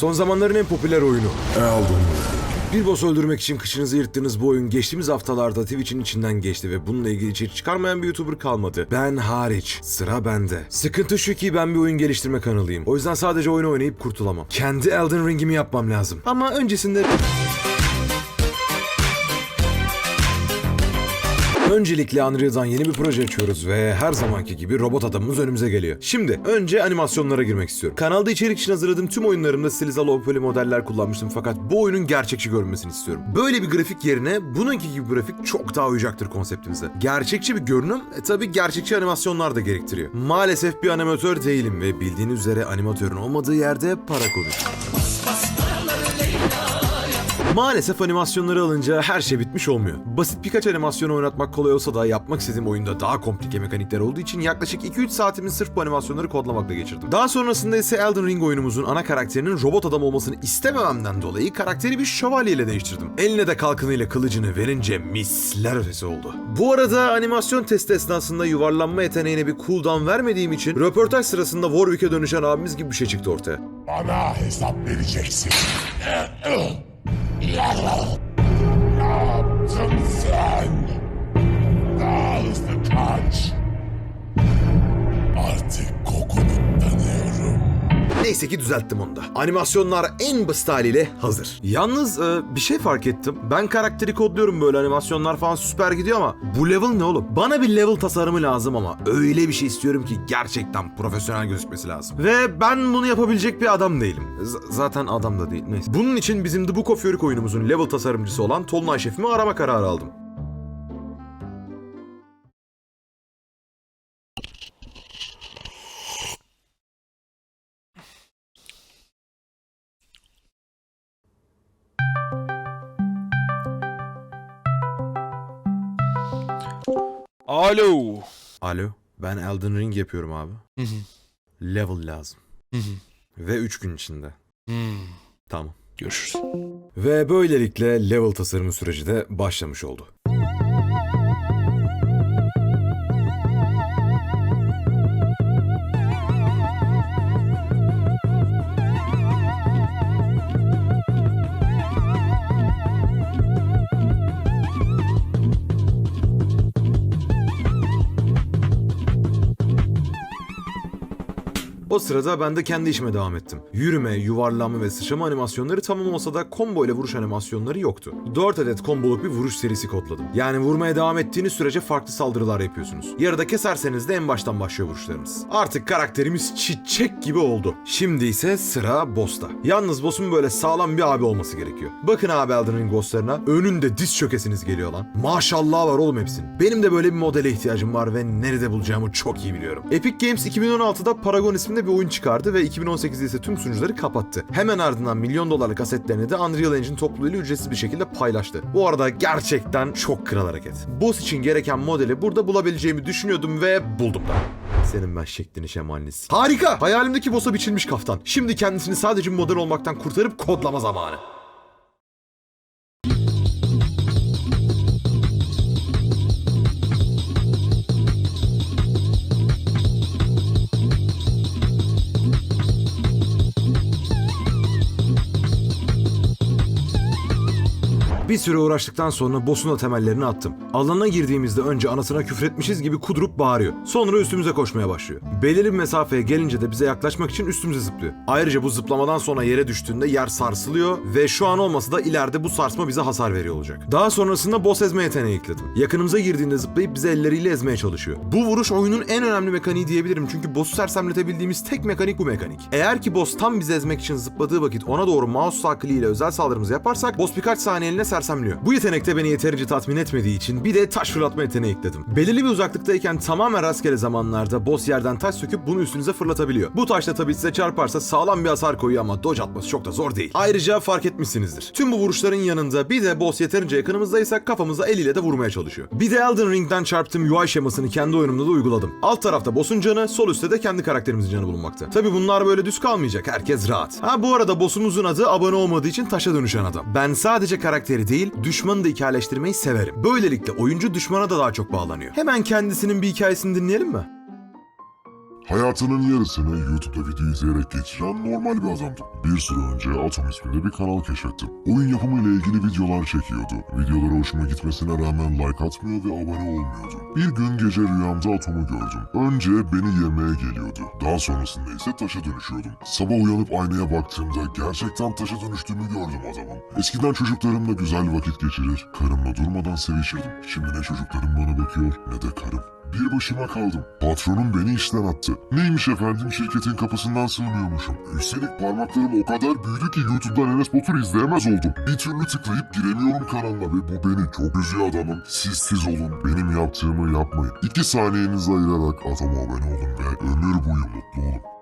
Son zamanların en popüler oyunu. Elden Bir boss öldürmek için kışınızı yırttığınız bu oyun geçtiğimiz haftalarda Twitch'in içinden geçti ve bununla ilgili içerik çıkarmayan bir YouTuber kalmadı. Ben hariç. Sıra bende. Sıkıntı şu ki ben bir oyun geliştirme kanalıyım. O yüzden sadece oyunu oynayıp kurtulamam. Kendi Elden Ring'imi yapmam lazım. Ama öncesinde... Öncelikle Unreal'dan yeni bir proje açıyoruz ve her zamanki gibi robot adamımız önümüze geliyor. Şimdi önce animasyonlara girmek istiyorum. Kanalda içerik için hazırladığım tüm oyunlarımda stilize low poly modeller kullanmıştım fakat bu oyunun gerçekçi görünmesini istiyorum. Böyle bir grafik yerine bununki gibi grafik çok daha uyacaktır konseptimize. Gerçekçi bir görünüm e tabi gerçekçi animasyonlar da gerektiriyor. Maalesef bir animatör değilim ve bildiğiniz üzere animatörün olmadığı yerde para konuşuyor. Maalesef animasyonları alınca her şey bitmiş olmuyor. Basit birkaç animasyon oynatmak kolay olsa da yapmak istediğim oyunda daha komplike mekanikler olduğu için yaklaşık 2-3 saatimi sırf bu animasyonları kodlamakla geçirdim. Daha sonrasında ise Elden Ring oyunumuzun ana karakterinin robot adam olmasını istemememden dolayı karakteri bir şövalyeyle değiştirdim. Eline de kalkanıyla kılıcını verince misler ötesi oldu. Bu arada animasyon testi esnasında yuvarlanma yeteneğine bir cooldown vermediğim için röportaj sırasında Warwick'e dönüşen abimiz gibi bir şey çıktı ortaya. Bana hesap vereceksin. Ne yaptın sen? Daha hızlı kaç. Artık kokunu tanıyorum. Neyse ki düzelttim onu da. Animasyonlar en basit haliyle hazır. Yalnız e, bir şey fark ettim. Ben karakteri kodluyorum böyle animasyonlar falan süper gidiyor ama bu level ne oğlum? Bana bir level tasarımı lazım ama öyle bir şey istiyorum ki gerçekten profesyonel gözükmesi lazım. Ve ben bunu yapabilecek bir adam değilim. Z- zaten adam da değil. Neyse. Bunun için bizim The Book of Yorick oyunumuzun level tasarımcısı olan Tolunay şefimi arama kararı aldım. Alo. Alo, ben Elden Ring yapıyorum abi. Level lazım. Ve 3 gün içinde. Tamam. Görüşürüz. Ve böylelikle level tasarımı süreci de başlamış oldu. O sırada ben de kendi işime devam ettim. Yürüme, yuvarlanma ve sıçrama animasyonları tamam olsa da combo ile vuruş animasyonları yoktu. 4 adet komboluk bir vuruş serisi kodladım. Yani vurmaya devam ettiğiniz sürece farklı saldırılar yapıyorsunuz. Yarıda keserseniz de en baştan başlıyor vuruşlarınız. Artık karakterimiz çiçek gibi oldu. Şimdi ise sıra boss'ta. Yalnız boss'un böyle sağlam bir abi olması gerekiyor. Bakın abi Elden Ring bosslarına önünde diz çökesiniz geliyor lan. Maşallah var oğlum hepsinin. Benim de böyle bir modele ihtiyacım var ve nerede bulacağımı çok iyi biliyorum. Epic Games 2016'da Paragon isminde bir oyun çıkardı ve 2018'de ise tüm sunucuları kapattı. Hemen ardından milyon dolarlık asetlerini de Unreal Engine topluluğuyla ücretsiz bir şekilde paylaştı. Bu arada gerçekten çok kral hareket. Boss için gereken modeli burada bulabileceğimi düşünüyordum ve buldum da. Senin ben şeklini şemalini Harika! Hayalimdeki boss'a biçilmiş kaftan. Şimdi kendisini sadece model olmaktan kurtarıp kodlama zamanı. Süre uğraştıktan sonra boss'un temellerini attım. Alana girdiğimizde önce anasına küfretmişiz gibi kudurup bağırıyor. Sonra üstümüze koşmaya başlıyor. Belirli bir mesafeye gelince de bize yaklaşmak için üstümüze zıplıyor. Ayrıca bu zıplamadan sonra yere düştüğünde yer sarsılıyor ve şu an olmasa da ileride bu sarsma bize hasar veriyor olacak. Daha sonrasında boss ezme yeteneği ekledim. Yakınımıza girdiğinde zıplayıp bizi elleriyle ezmeye çalışıyor. Bu vuruş oyunun en önemli mekaniği diyebilirim çünkü boss'u sersemletebildiğimiz tek mekanik bu mekanik. Eğer ki boss tam bizi ezmek için zıpladığı vakit ona doğru mouse sağ kliğiyle özel saldırımızı yaparsak boss birkaç saniyeliğine sersemliyor. Bu yetenek de beni yeterince tatmin etmediği için bir de taş fırlatma yeteneği ekledim. Belirli bir uzaklıktayken tamamen rastgele zamanlarda boss yerden taş söküp bunu üstünüze fırlatabiliyor. Bu taş da tabii size çarparsa sağlam bir hasar koyuyor ama dodge atması çok da zor değil. Ayrıca fark etmişsinizdir. Tüm bu vuruşların yanında bir de boss yeterince yakınımızdaysa kafamıza eliyle de vurmaya çalışıyor. Bir de Elden Ring'den çarptığım UI şemasını kendi oyunumda da uyguladım. Alt tarafta boss'un canı, sol üstte de kendi karakterimizin canı bulunmakta. Tabii bunlar böyle düz kalmayacak. Herkes rahat. Ha bu arada boss'umuzun adı abone olmadığı için taşa dönüşen adam. Ben sadece karakteri değil, düşmanı da hikayeleştirmeyi severim. Böylelikle oyuncu düşmana da daha çok bağlanıyor. Hemen kendisinin bir hikayesini dinleyelim mi? Hayatının yarısını YouTube'da video izleyerek geçiren normal bir adamdım. Bir süre önce Atom isminde bir kanal keşfettim. Oyun yapımı ile ilgili videolar çekiyordu. Videoları hoşuma gitmesine rağmen like atmıyor ve abone olmuyordu. Bir gün gece rüyamda Atom'u gördüm. Önce beni yemeye geliyordu. Daha sonrasında ise taşa dönüşüyordum. Sabah uyanıp aynaya baktığımda gerçekten taşa dönüştüğümü gördüm adamın. Eskiden çocuklarımla güzel vakit geçirir, karımla durmadan sevişirdim. Şimdi ne çocuklarım bana bakıyor ne de karım. Bir başıma kaldım. Patronum beni işten attı. Neymiş efendim şirketin kapısından sığmıyormuşum. Üstelik parmaklarım o kadar büyüdü ki YouTube'dan Enes Batur izleyemez oldum. Bir türlü tıklayıp giremiyorum kanalına ve bu beni çok üzüyor adamım. Siz siz olun. Benim yaptığımı yapmayın. İki saniyenizi ayırarak atoma abone olun ve ömür boyu mutlu olun.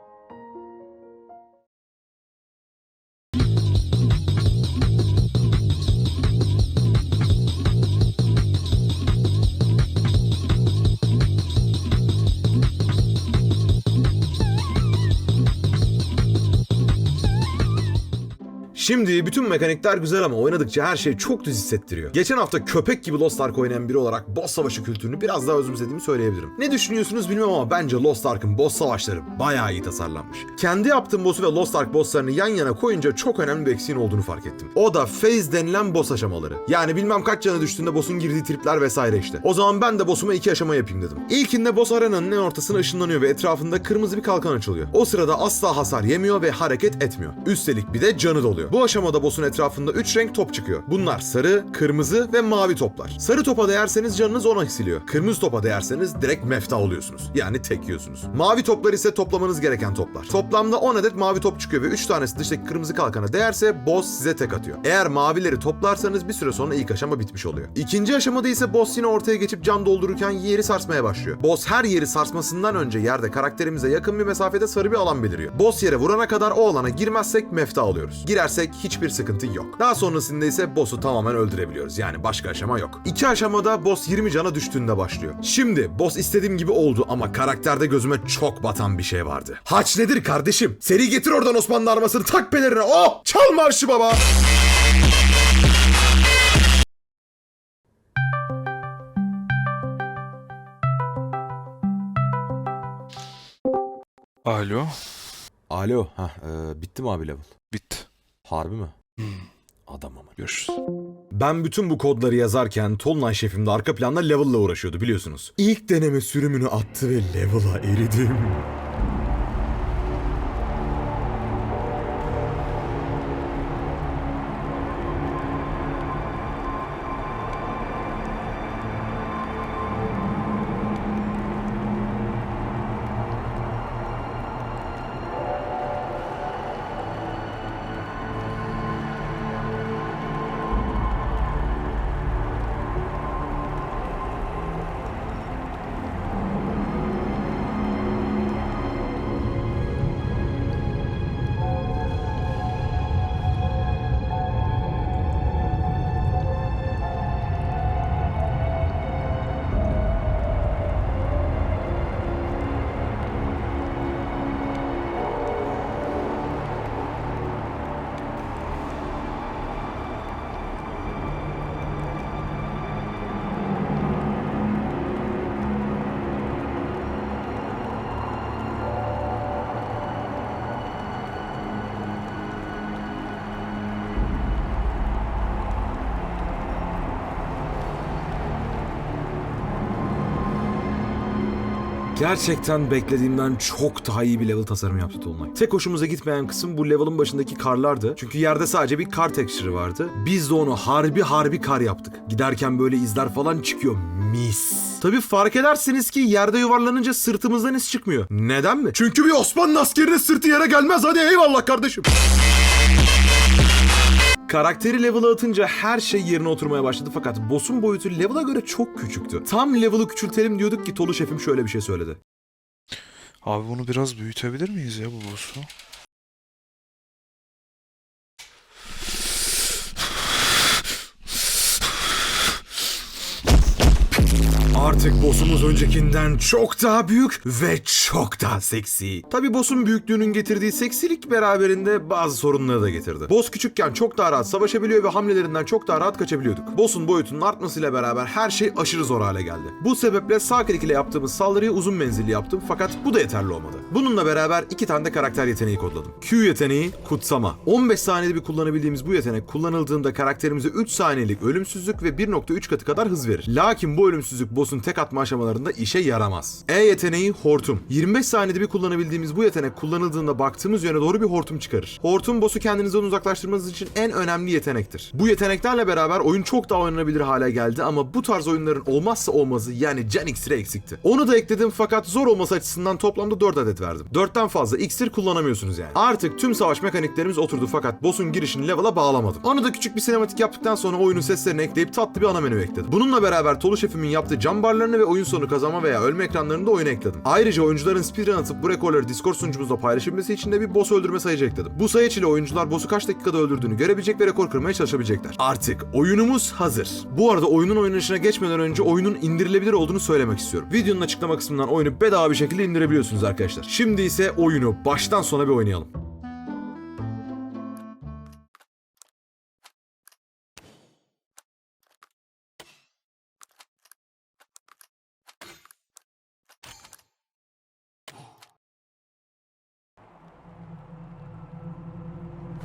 Şimdi bütün mekanikler güzel ama oynadıkça her şey çok düz hissettiriyor. Geçen hafta köpek gibi Lost Ark oynayan biri olarak boss savaşı kültürünü biraz daha özümsediğimi söyleyebilirim. Ne düşünüyorsunuz bilmem ama bence Lost Ark'ın boss savaşları bayağı iyi tasarlanmış. Kendi yaptığım boss'u ve Lost Ark bosslarını yan yana koyunca çok önemli bir eksiğin olduğunu fark ettim. O da phase denilen boss aşamaları. Yani bilmem kaç canı düştüğünde boss'un girdiği tripler vesaire işte. O zaman ben de boss'uma iki aşama yapayım dedim. İlkinde boss arenanın en ortasına ışınlanıyor ve etrafında kırmızı bir kalkan açılıyor. O sırada asla hasar yemiyor ve hareket etmiyor. Üstelik bir de canı doluyor. Bu aşamada boss'un etrafında 3 renk top çıkıyor. Bunlar sarı, kırmızı ve mavi toplar. Sarı topa değerseniz canınız 10'a eksiliyor. Kırmızı topa değerseniz direkt mefta oluyorsunuz. Yani tek yiyorsunuz. Mavi toplar ise toplamanız gereken toplar. Toplamda 10 adet mavi top çıkıyor ve 3 tanesi dıştaki kırmızı kalkana değerse boss size tek atıyor. Eğer mavileri toplarsanız bir süre sonra ilk aşama bitmiş oluyor. İkinci aşamada ise boss yine ortaya geçip can doldururken yeri sarsmaya başlıyor. Boss her yeri sarsmasından önce yerde karakterimize yakın bir mesafede sarı bir alan beliriyor. Boss yere vurana kadar o alana girmezsek mefta alıyoruz. Girersek hiçbir sıkıntı yok. Daha sonrasında ise boss'u tamamen öldürebiliyoruz. Yani başka aşama yok. İki aşamada boss 20 cana düştüğünde başlıyor. Şimdi boss istediğim gibi oldu ama karakterde gözüme çok batan bir şey vardı. Haç nedir kardeşim? Seri getir oradan Osmanlı armasını tak pelerine. Oh! Çal marşı baba! Alo. Alo, ha bitti mi abi level? Bitti. Harbi mi? Adam ama. Görüşürüz. Ben bütün bu kodları yazarken Tolunay şefim de arka planda level'la uğraşıyordu biliyorsunuz. İlk deneme sürümünü attı ve level'a eridim. Gerçekten beklediğimden çok daha iyi bir level tasarımı yaptı Tolunay. Tek hoşumuza gitmeyen kısım bu level'ın başındaki karlardı. Çünkü yerde sadece bir kar texture'ı vardı. Biz de onu harbi harbi kar yaptık. Giderken böyle izler falan çıkıyor. Mis. Tabii fark edersiniz ki yerde yuvarlanınca sırtımızdan iz çıkmıyor. Neden mi? Çünkü bir Osmanlı askerinin sırtı yere gelmez. Hadi eyvallah kardeşim. Karakteri level'a atınca her şey yerine oturmaya başladı fakat boss'un boyutu level'a göre çok küçüktü. Tam level'ı küçültelim diyorduk ki Tolu şefim şöyle bir şey söyledi. Abi bunu biraz büyütebilir miyiz ya bu boss'u? Artık boss'umuz öncekinden çok daha büyük ve çok daha seksi. Tabi boss'un büyüklüğünün getirdiği seksilik beraberinde bazı sorunları da getirdi. Boss küçükken çok daha rahat savaşabiliyor ve hamlelerinden çok daha rahat kaçabiliyorduk. Boss'un boyutunun artmasıyla beraber her şey aşırı zor hale geldi. Bu sebeple sağ klik ile yaptığımız saldırıyı uzun menzilli yaptım fakat bu da yeterli olmadı. Bununla beraber iki tane de karakter yeteneği kodladım. Q yeteneği kutsama. 15 saniyede bir kullanabildiğimiz bu yetenek kullanıldığında karakterimize 3 saniyelik ölümsüzlük ve 1.3 katı kadar hız verir. Lakin bu ölümsüzlük boss'un tek atma aşamalarında işe yaramaz. E yeteneği hortum. 25 saniyede bir kullanabildiğimiz bu yetenek kullanıldığında baktığımız yöne doğru bir hortum çıkarır. Hortum boss'u kendinizden uzaklaştırmanız için en önemli yetenektir. Bu yeteneklerle beraber oyun çok daha oynanabilir hale geldi ama bu tarz oyunların olmazsa olmazı yani Gen X'ire eksikti. Onu da ekledim fakat zor olması açısından toplamda 4 adet verdim. 4'ten fazla iksir kullanamıyorsunuz yani. Artık tüm savaş mekaniklerimiz oturdu fakat boss'un girişini level'a bağlamadım. Onu da küçük bir sinematik yaptıktan sonra oyunun seslerini ekleyip tatlı bir ana menü ekledim. Bununla beraber Tolu Şef'imin yaptığı cam barlarını ve oyun sonu kazanma veya ölme ekranlarını da oyuna ekledim. Ayrıca oyuncuların speedrun atıp bu rekorları Discord sunucumuzda paylaşabilmesi için de bir boss öldürme sayıcı ekledim. Bu sayıç ile oyuncular boss'u kaç dakikada öldürdüğünü görebilecek ve rekor kırmaya çalışabilecekler. Artık oyunumuz hazır. Bu arada oyunun oynanışına geçmeden önce oyunun indirilebilir olduğunu söylemek istiyorum. Videonun açıklama kısmından oyunu bedava bir şekilde indirebiliyorsunuz arkadaşlar. Şimdi ise oyunu baştan sona bir oynayalım.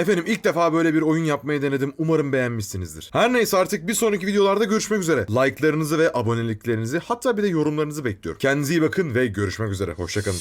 Efendim ilk defa böyle bir oyun yapmayı denedim. Umarım beğenmişsinizdir. Her neyse artık bir sonraki videolarda görüşmek üzere. Like'larınızı ve aboneliklerinizi hatta bir de yorumlarınızı bekliyorum. Kendinize iyi bakın ve görüşmek üzere. Hoşçakalın.